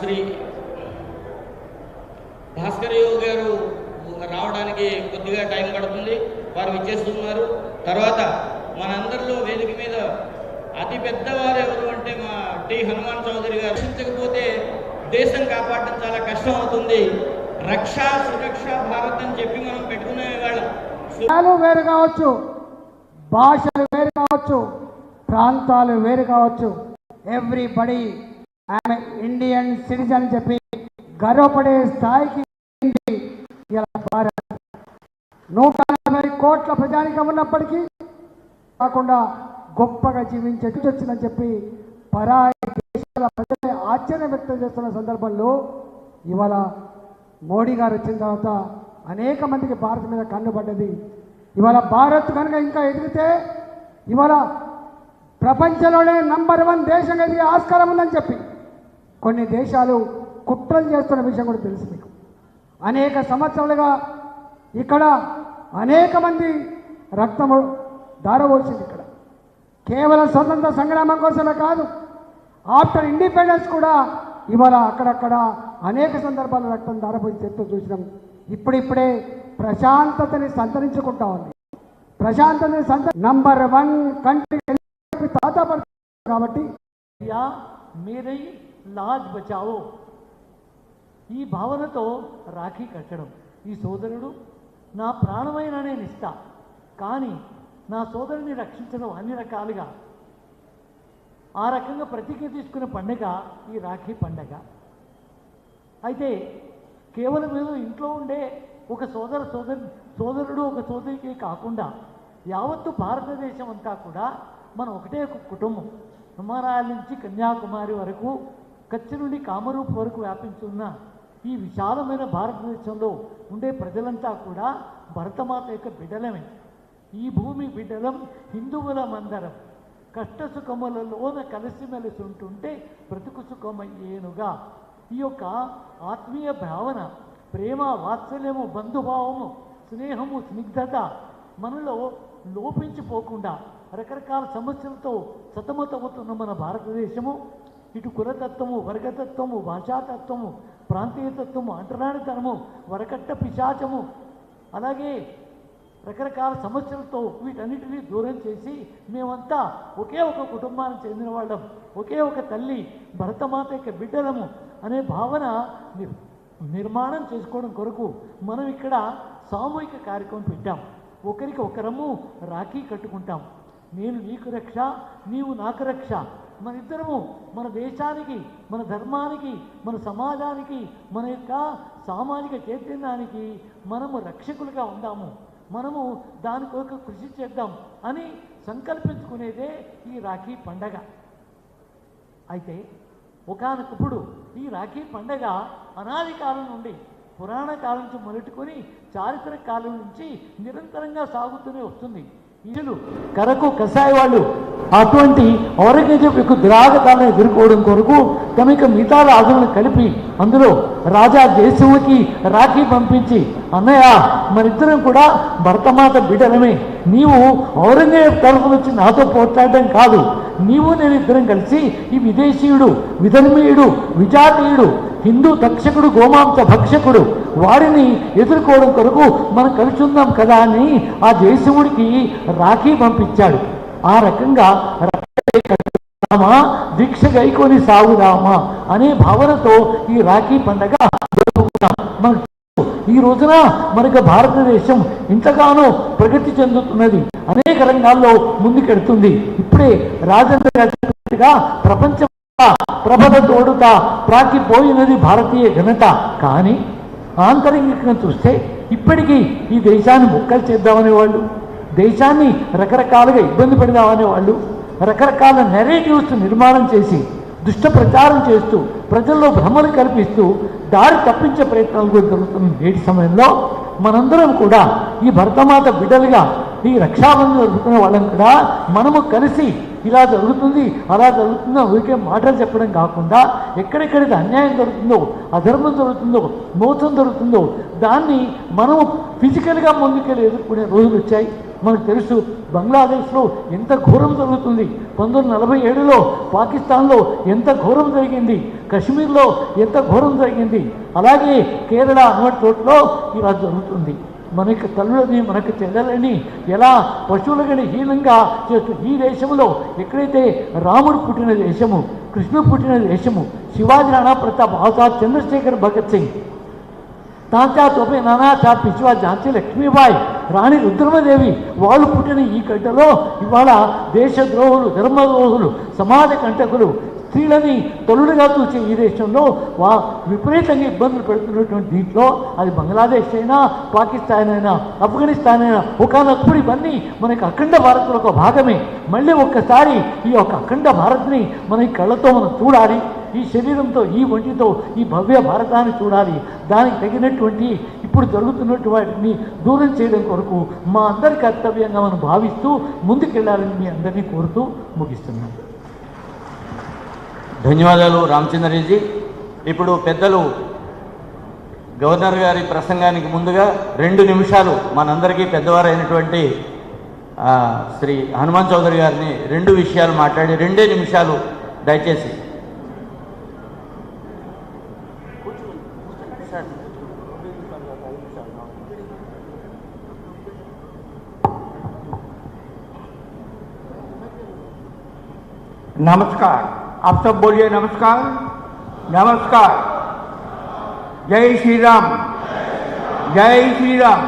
శ్రీ భాస్కర్ గారు రావడానికి కొద్దిగా టైం పడుతుంది. వారు విచ్చేస్తున్నారు. తర్వాత మనందరిలో వేదిక మీద అతి పెద్దవారు ఎవరు అంటే మా టి హనుమాన్ చౌదరి గారు. రక్షించకపోతే దేశం కాపాడటం చాలా కష్టం అవుతుంది రక్ష సురక్ష భారత్ అని చెప్పి మనం పెట్టుకునే వాళ్ళం. వేరు కావచ్చు భాషలు వేరు కావచ్చు ప్రాంతాలు వేరు కావచ్చు. ఎవ్రీబడి ఆమె ఇండియన్ సిటిజన్ అని చెప్పి గర్వపడే స్థాయికి భారత్. నూట నలభై కోట్ల ప్రజానికం ఉన్నప్పటికీ కాకుండా గొప్పగా జీవించే వచ్చిందని చెప్పి పరాయి దేశాల ప్రజలే ఆశ్చర్యం వ్యక్తం చేస్తున్న సందర్భంలో ఇవాళ మోడీ గారు వచ్చిన తర్వాత అనేక మందికి భారత్ మీద కన్నుపడ్డది ఇవాళ భారత్ కనుక ఇంకా ఎదిగితే ఇవాళ ప్రపంచంలోనే నంబర్ వన్ దేశంగా ఎదిగే ఆస్కారం ఉందని చెప్పి కొన్ని దేశాలు కుట్రలు చేస్తున్న విషయం కూడా తెలుసు మీకు. అనేక సంవత్సరాలుగా ఇక్కడ అనేక మంది రక్తము దారవోసింది ఇక్కడ. కేవలం స్వతంత్ర సంగ్రామం కోసమే కాదు ఆఫ్టర్ ఇండిపెండెన్స్ కూడా ఇవాళ అక్కడక్కడ అనేక సందర్భాల్లో రక్తం దారపోయి చేస్తూ చూసినాం. ఇప్పుడిప్పుడే ప్రశాంతతని సంతరించుకుంటా ఉంది. ప్రశాంతతని సంత నంబర్ వన్ కంట్రీ తాత కాబట్టి యా మీరై లాజ్ బచావో. ఈ భావనతో రాఖీ కట్టడం. ఈ సోదరుడు నా ప్రాణమైన నేను ఇస్తా కానీ నా సోదరుని రక్షించడం అన్ని రకాలుగా. ఆ రకంగా ప్రతిజ్ఞ తీసుకునే పండుగ ఈ రాఖీ పండగ. అయితే కేవలం ఏదో ఇంట్లో ఉండే ఒక సోదర సోదరు సోదరుడు ఒక సోదరికి కాకుండా యావత్తు భారతదేశం అంతా కూడా మనం ఒకటే ఒక కుటుంబం. హిమాలయాల నుంచి కన్యాకుమారి వరకు కచ్చ నుండి కామరూప్ వరకు వ్యాపించున్న ఈ విశాలమైన భారతదేశంలో ఉండే ప్రజలంతా కూడా భరతమాత యొక్క బిడ్డలమే. ఈ భూమి బిడ్డలం హిందువులమందరం కష్ట సుఖములలోన కలిసిమెలిసి ఉంటుంటే బ్రతుకు సుఖమయ్యేనుగా. ఈ యొక్క ఆత్మీయ భావన ప్రేమ వాత్సల్యము బంధుభావము స్నేహము స్నిగ్ధత మనలో లోపించిపోకుండా రకరకాల సమస్యలతో సతమతమవుతున్న మన భారతదేశము. ఇటు కులతత్వము వర్గతత్వము భాషాతత్వము ప్రాంతీయతత్వము అంటరానితనము వరకట్ట పిశాచము. అలాగే రకరకాల సమస్యలతో వీటన్నిటినీ దూరం చేసి మేమంతా ఒకే ఒక కుటుంబానికి చెందిన వాళ్ళం ఒకే ఒక తల్లి భరతమాత యొక్క బిడ్డలము అనే భావన ని- నిర్మాణం చేసుకోవడం కొరకు మనం ఇక్కడ సామూహిక కార్యక్రమం పెట్టాం. ఒకరికి ఒకరము రాఖీ కట్టుకుంటాం. నేను నీకు రక్ష నీవు నాకు రక్ష. మన ఇద్దరము మన దేశానికి మన ధర్మానికి మన సమాజానికి మన యొక్క సామాజిక చైతన్యానికి మనము రక్షకులుగా ఉందాము. మనము దాని కొరకు కృషి చేద్దాం అని సంకల్పించుకునేదే ఈ రాఖీ పండగ. అయితే ఒకానొకప్పుడు ఈ రాఖీ పండగ అనాది కాలం నుండి పురాణ కాలం నుంచి మొదలుకొని చారిత్రక కాలం నుంచి నిరంతరంగా సాగుతూనే వస్తుంది. వీళ్ళు కరకు కషాయ వాళ్ళు అటువంటి ఔరంగజేబు యొక్క దురాగతాలను ఎదుర్కోవడం కొరకు తమ యొక్క మిగతా రాజులను కలిపి అందులో రాజా దేశముకి రాఖీ పంపించి అన్నయ్య మరిద్దరం కూడా భరతమాత బిడ్డలమే. నీవు ఔరంగజేబు తరఫున వచ్చి నాతో పోట్లాడడం కాదు. నీవు నేను ఇద్దరం కలిసి ఈ విదేశీయుడు విధర్మీయుడు విజాతీయుడు హిందూ తక్షకుడు గోమాంస భక్షకుడు వారిని ఎదుర్కోవడం కొరకు మనం కలిసి ఉందాం కదా అని ఆ జయశివుడికి రాఖీ పంపించాడు. ఆ రకంగా దీక్ష గైకొని సాగుదామా? అనే భావనతో ఈ రాఖీ పండగ ఈ రోజున మనకు భారతదేశం ఇంతగానో ప్రగతి చెందుతున్నది. అనేక రంగాల్లో ముందుకెడుతుంది. ఇప్పుడే రాజేంద్ర గారు ప్రపంచం ప్రభద తోడుత ప్రాకిపోయినది భారతీయ ఘనత. కానీ ఆంతరంగికంగా చూస్తే ఇప్పటికీ ఈ దేశాన్ని ముక్కలు చేద్దామనే వాళ్ళు దేశాన్ని రకరకాలుగా ఇబ్బంది పెడదామనే వాళ్ళు రకరకాల నెరేటివ్స్ నిర్మాణం చేసి దుష్ట ప్రచారం చేస్తూ ప్రజల్లో భ్రమలు కల్పిస్తూ దారి తప్పించే ప్రయత్నాలు కూడా జరుగుతున్న నేటి సమయంలో మనందరం కూడా ఈ భరతమాత బిడ్డలుగా ఈ రక్షాబంధం జరుపుకునే వాళ్ళం కూడా మనము కలిసి ఇలా జరుగుతుంది అలా జరుగుతుందో ఊరికే మాటలు చెప్పడం కాకుండా ఎక్కడెక్కడికి అన్యాయం జరుగుతుందో అధర్మం జరుగుతుందో మోసం జరుగుతుందో దాన్ని మనము ఫిజికల్గా ముందుకెళ్ళి ఎదుర్కొనే రోజులు వచ్చాయి. మనకు తెలుసు బంగ్లాదేశ్లో ఎంత ఘోరం జరుగుతుంది. పంతొమ్మిది నలభై ఏడులో పాకిస్తాన్లో ఎంత ఘోరం జరిగింది. కశ్మీర్లో ఎంత ఘోరం జరిగింది. అలాగే కేరళ అన్నటి చోట్ల ఇలా జరుగుతుంది. మనకి తల్లులని మనకు చెందాలని ఎలా పశువులని హీనంగా చేస్తూ ఈ దేశంలో ఎక్కడైతే రాముడు పుట్టిన దేశము కృష్ణుడు పుట్టిన దేశము శివాజీ రాణా ప్రతాప్ ఆజాద్ చంద్రశేఖర్ భగత్ సింగ్ తాతా తోపే నానా నానాచా పిచ్చివా ఝాన్సీ లక్ష్మీబాయి రాణి రుద్రమదేవి వాళ్ళు పుట్టిన ఈ గంటలో ఇవాళ దేశద్రోహులు ధర్మద్రోహులు సమాజ కంటకులు స్త్రీలని తొలుడుగా చూసే ఈ దేశంలో వా విపరీతంగా ఇబ్బందులు పెడుతున్నటువంటి దీంట్లో అది బంగ్లాదేశ్ అయినా పాకిస్తాన్ అయినా ఆఫ్ఘనిస్తాన్ అయినా ఒకనప్పుడు ఇవన్నీ మనకి అఖండ భారత్లో ఒక భాగమే. మళ్ళీ ఒక్కసారి ఈ యొక్క అఖండ భారత్ని మన కళ్ళతో మనం చూడాలి ఈ శరీరంతో ఈ ఒంటితో ఈ భవ్య భారతాన్ని చూడాలి. దానికి తగినటువంటి ఇప్పుడు జరుగుతున్నటువంటి వాటిని దూరం చేయడం కొరకు మా అందరి కర్తవ్యంగా మనం భావిస్తూ ముందుకెళ్ళాలని మీ అందరినీ కోరుతూ ముగిస్తున్నాను. ధన్యవాదాలు రామచంద్రజీ ఇప్పుడు పెద్దలు గవర్నర్ గారి ప్రసంగానికి ముందుగా రెండు నిమిషాలు మనందరికీ పెద్దవారైనటువంటి శ్రీ హనుమాన్ చౌదరి గారిని రెండు విషయాలు మాట్లాడి రెండే నిమిషాలు దయచేసి. నమస్కారం. आप सब बोलिए नमस्कार। नमस्कार। जय श्री राम जय श्री राम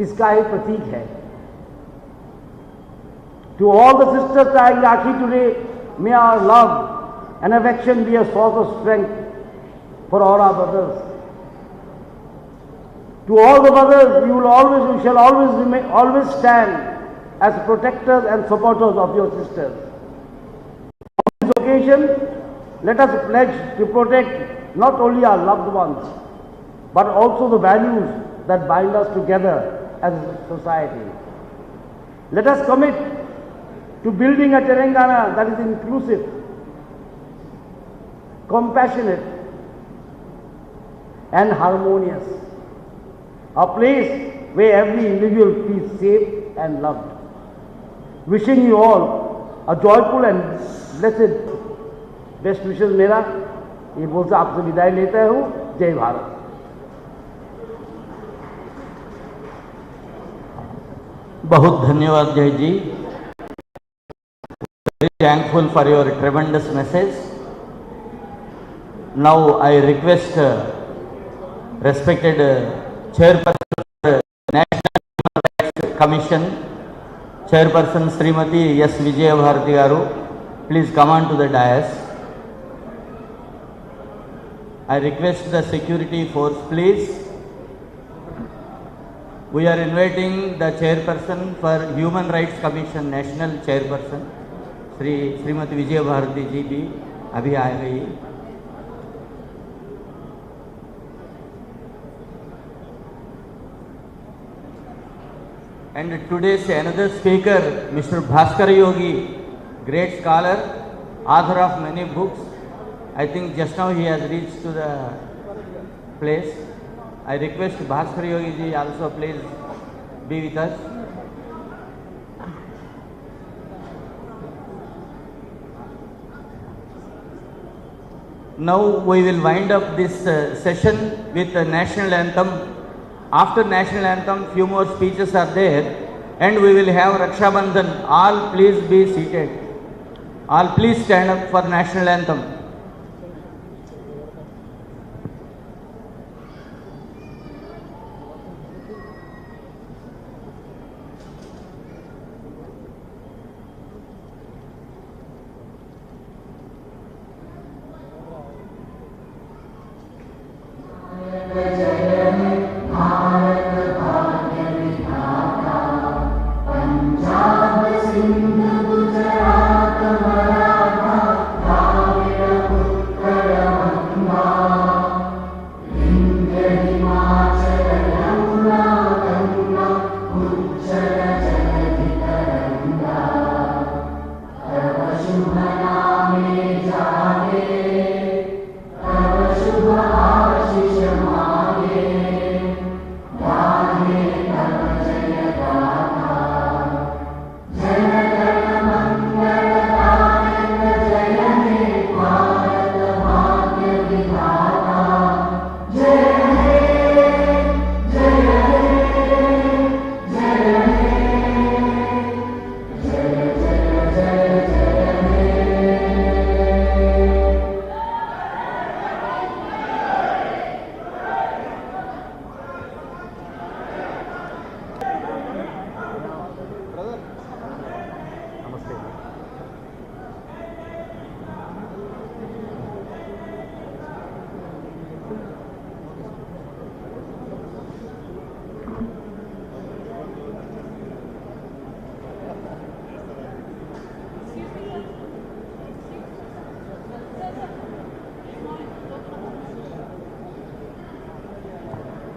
इसका एक प्रतीक है। To all the sisters I Rakhi today may our love and affection be a source of strength for all our brothers to all the brothers you will always you shall always always stand as protectors and supporters of your sisters. On this occasion, let us pledge to protect not only our loved ones, but also the values that bind us together as a society. Let us commit to building a Telangana that is inclusive, compassionate, and harmonious. A place where every individual feels safe and loved. Wishing you all a joyful and blessed best विशेष मेरा ये बोलता आपसे विदाई लेता हूँ जय भारत बहुत धन्यवाद जय जी very thankful for your tremendous message now I request respected chairperson national commission chairperson Shrimati S Vijay Bharati गार please come the dais I request the security force please we are inviting the chairperson for human rights commission national chairperson Shri Shrimati Vijay Bharati ji भी अभी आ गई And today's another speaker, Mr. Bhaskar Yogi, great scholar, author of many books. I think just now he has reached to the place. I request Bhaskar Yogi ji also please be with us. Now we will wind up this uh, session with the national anthem. After national anthem, few more speeches are there, and we will have Raksha Bandhan. All please be seated. All please stand up for national anthem.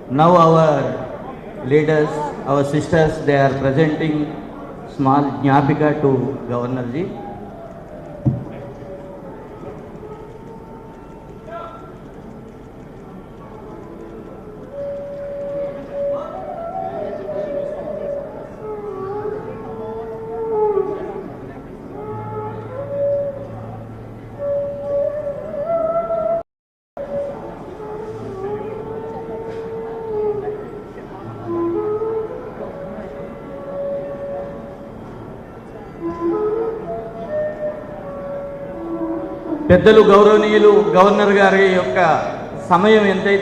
Now our leaders, our sisters, they are presenting small Jnapika to Governor ji. పెద్దలు గౌరవనీయులు governor గారి యొక్క సమయం ఎంతైతే